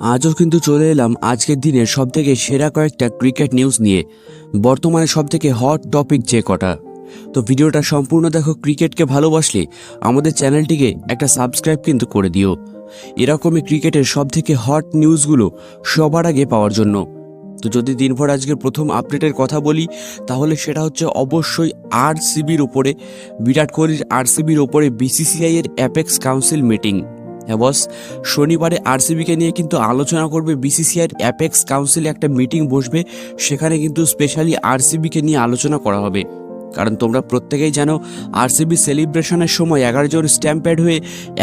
আজও কিন্তু চলে এলাম আজকের দিনের সব থেকে সেরা কয়েকটা ক্রিকেট নিউজ নিয়ে। বর্তমানে সব থেকে হট টপিক যে কটা। তো ভিডিওটা সম্পূর্ণ দেখো ক্রিকেটকে ভালোবাসলে আমাদের চ্যানেলটিকে একটা সাবস্ক্রাইব কিন্তু করে দিও। এরকমই ক্রিকেটের সব থেকে হট নিউজগুলো সবার আগে পাওয়ার জন্য। তো যদি দিনভর আজকের প্রথম আপডেটের কথা বলি, তাহলে সেটা হচ্ছে অবশ্যই আর সিবির ওপরে বিরাট কোহলির আর সিবির ওপরে বিসিসিআই এর অ্যাপেক্স কাউন্সিল মিটিং হ্যাঁ বস, শনিবারে আরসিবিকে নিয়ে কিন্তু আলোচনা করবে বিসিসিআইয়ের অ্যাপেক্স কাউন্সিলে একটা মিটিং বসবে, সেখানে কিন্তু স্পেশালি আরসিবিকে নিয়ে আলোচনা করা হবে। কারণ তোমরা প্রত্যেকেই জানো আরসিবি সেলিব্রেশনের সময় এগারো জন স্ট্যাম্পেড হয়ে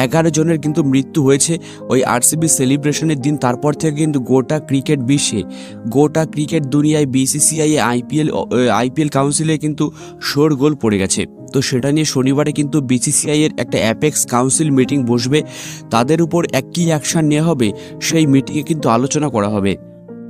এগারো জনের কিন্তু মৃত্যু হয়েছে। ওই আরসিবি সেলিব্রেশনের দিন তারপর থেকে কিন্তু গোটা ক্রিকেট বিশ্বে, গোটা ক্রিকেট দুনিয়ায় বিসিসিআই আইপিএল আইপিএল কাউন্সিলে কিন্তু শোর গোল পড়ে গেছে। তো সেটা নিয়ে শনিবারে কিন্তু বিসিসিআই এর একটা অ্যাপেক্স কাউন্সিল মিটিং বসবে। তাদের উপর এক কী অ্যাকশন নেওয়া হবে, সেই মিটিংয়ে কিন্তু আলোচনা করা হবে।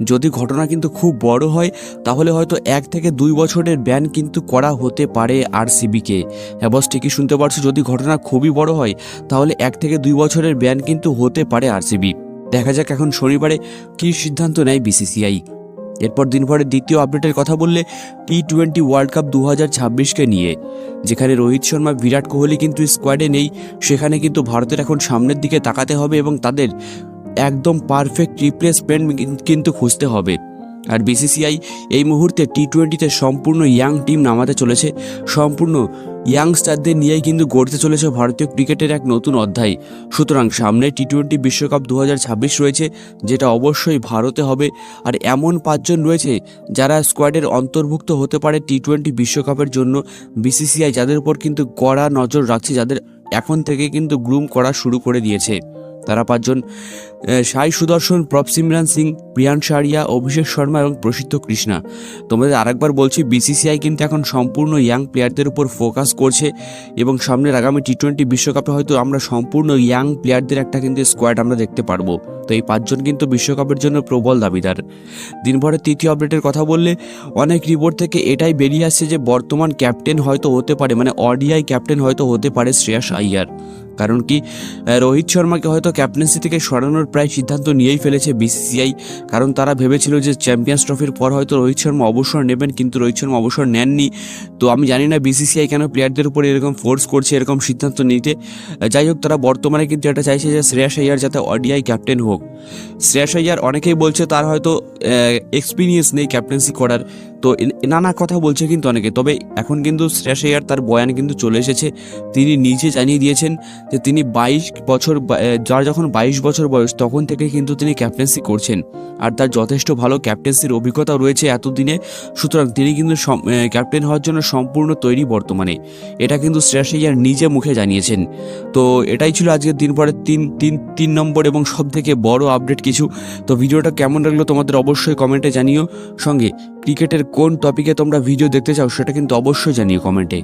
যদি ঘটনা কিন্তু খুব বড় হয়, তাহলে হয়তো এক থেকে দুই বছরের ব্যান কিন্তু করা হতে পারে আর সিবিকে হ্যাঁ বস ঠিকই শুনতে পারছ, যদি ঘটনা খুবই বড় হয়, তাহলে এক থেকে দুই বছরের ব্যান কিন্তু হতে পারে আরসিবি দেখা যাক এখন শনিবারে কী সিদ্ধান্ত নেয় বিসিসিআই এরপর দিনভরের দ্বিতীয় আপডেটের কথা বললে টি টোয়েন্টি ওয়ার্ল্ড কাপ দু হাজার ছাব্বিশকে নিয়ে। যেখানে রোহিত শর্মা, বিরাট কোহলি কিন্তু স্কোয়াডে নেই, সেখানে কিন্তু ভারতের এখন সামনের দিকে তাকাতে হবে এবং তাদের একদম পারফেক্ট রিপ্লেসমেন্ট কিন্তু খুঁজতে হবে। আর বিসিসিআই এই মুহূর্তে টি টোয়েন্টিতে সম্পূর্ণ ইয়াং টিম নামাতে চলেছে। সম্পূর্ণ ইয়াংস্টারদের নিয়েই কিন্তু গড়তে চলেছে ভারতীয় ক্রিকেটের এক নতুন অধ্যায়। সুতরাং সামনে টি টোয়েন্টি বিশ্বকাপ দু হাজার ছাব্বিশ রয়েছে, যেটা অবশ্যই ভারতে হবে। আর এমন পাঁচজন রয়েছে যারা স্কোয়াডের অন্তর্ভুক্ত হতে পারে টি টোয়েন্টি বিশ্বকাপের জন্য। বিসিসিআই যাদের উপর কিন্তু কড়া নজর রাখছে, যাদের এখন থেকে কিন্তু গ্রুম করা শুরু করে দিয়েছে। তারা পাঁচজন সাই সুদর্শন, প্রপ সিমরান সিং, প্রিয়ান শারিয়া অভিষেক শর্মা এবং প্রসিদ্ধ কৃষ্ণা। তোমাদের আরেকবার বলছি বিসিসিআই কিন্তু এখন সম্পূর্ণ ইয়াং প্লেয়ারদের উপর ফোকাস করছে এবং সামনের আগামী টি টোয়েন্টি বিশ্বকাপে হয়তো আমরা সম্পূর্ণ ইয়াং প্লেয়ারদের একটা কিন্তু স্কোয়াড আমরা দেখতে পারব। তো এই পাঁচজন কিন্তু বিশ্বকাপের জন্য প্রবল দাবিদার। দিনভরের তৃতীয় আপডেটের কথা বললে, অনেক রিপোর্ট থেকে এটাই বেরিয়ে আসছে যে বর্তমান ক্যাপ্টেন হয়তো হতে পারে মানে অডিআই ক্যাপ্টেন হয়তো হতে পারে শ্রেয়াস আইয়ার। কারণ কি রোহিত শর্মাকে হয়তো ক্যাপ্টেন্সি থেকে সরানোর প্রায় সিদ্ধান্ত নিয়েই ফেলেছে বিসিসিআই কারণ তারা ভেবেছিল যে চ্যাম্পিয়ন্স ট্রফির পর হয়তো রোহিত শর্মা অবসর নেবেন, কিন্তু রোহিত শর্মা অবসর নেননি। তো আমি জানি না বিসিসিআই কেন প্লেয়ারদের উপর এরকম ফোর্স করছে, এরকম সিদ্ধান্ত নিতে। যাই হোক, তারা বর্তমানে কিন্তু এটা চাইছে যে শ্রেয়াস আইয়ার যাতে অডিআই ক্যাপ্টেন হোক। শ্রেয়াস আইয়ার অনেকেই বলছে তার হয়তো এক্সপিরিয়েন্স নেই ক্যাপ্টেন্সি করার। তো নানা কথা বলছে কিন্তু অনেকে। তবে এখন কিন্তু শ্রেয়াস আইয়ার তার বয়ান কিন্তু চলে এসেছে। তিনি নিজে জানিয়ে দিয়েছেন যে তিনি বাইশ বছর যার যখন বাইশ বছর বয়স, তখন থেকে কিন্তু তিনি ক্যাপ্টেন্সি করছেন। আর তার যথেষ্ট ভালো ক্যাপ্টেন্সির অভিজ্ঞতা রয়েছে এতদিনে। সুতরাং তিনি কিন্তু ক্যাপ্টেন হওয়ার জন্য সম্পূর্ণ তৈরি বর্তমানে। এটা কিন্তু শ্রেয়াস আইয়ার নিজে মুখে জানিয়েছেন। তো এটাই ছিল আজকের দিন পরে তিন তিন তিন নম্বর এবং সব থেকে বড় আপডেট কিছু। তো ভিডিওটা কেমন লাগল তোমাদের অবশ্যই কমেন্টে জানিও। সঙ্গে ক্রিকেটের কোন টপিকে তোমরা ভিডিও দেখতে চাও সেটা কিন্তু অবশ্যই জানিও কমেন্টে